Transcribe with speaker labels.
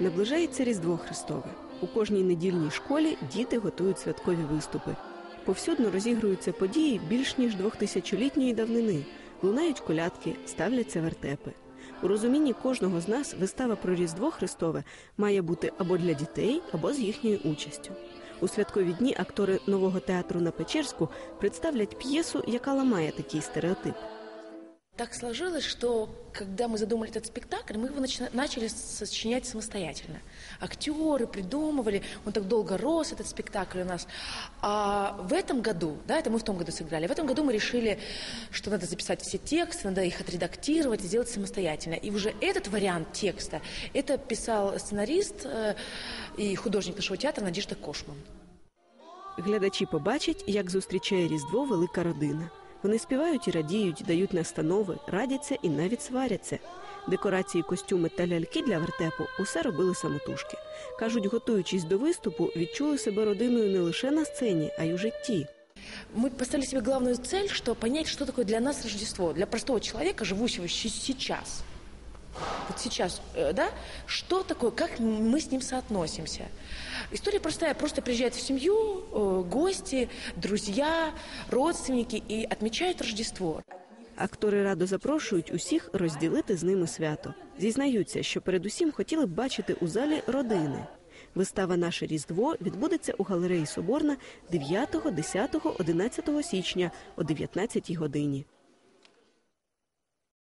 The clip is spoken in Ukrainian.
Speaker 1: Наближається Різдво Христове. У кожній недільній школі діти готують святкові виступи. Повсюдно розігруються події більш ніж двохтисячолітньої давнини. Лунають колядки, ставляться вертепи. У розумінні кожного з нас вистава про Різдво Христове має бути або для дітей, або з їхньою участю. У святкові дні актори нового театру на Печерську представлять п'єсу, яка ламає такий стереотип.
Speaker 2: Так сложилось, что когда мы задумали этот спектакль, мы его начина- начали сочинять самостоятельно. Актеры придумывали, он так долго рос, этот спектакль у нас. А в этом году, да, это мы в том году сыграли, в этом году мы решили, что надо записать все тексты, надо их отредактировать и сделать самостоятельно. И уже этот вариант текста, это писал сценарист э, и художник нашего театра Надежда Кошман.
Speaker 1: Глядачі побачать, як зустрічає Різдво велика родина. Вони співають і радіють, дають настанови, радяться і навіть сваряться. Декорації, костюми та ляльки для вертепу усе робили самотужки. Кажуть, готуючись до виступу, відчули себе родиною не лише на сцені, а й у житті.
Speaker 2: Мы поставили себе главную цель, что понять, что такое для нас Рождество, для простого человека, живущего сейчас Вот сейчас, э, да, что такое, как мы с ним соотносимся. История простая, просто приезжают в семью э, гости, друзья, родственники и отмечают Рождество.
Speaker 1: Актори радо запрошують усіх розділити з ними свято. Зізнаються, що передусім хотіли б бачити у залі родини. Вистава Наше Різдво відбудеться у галереї Соборна 9, 10, 11 січня о 19 годині.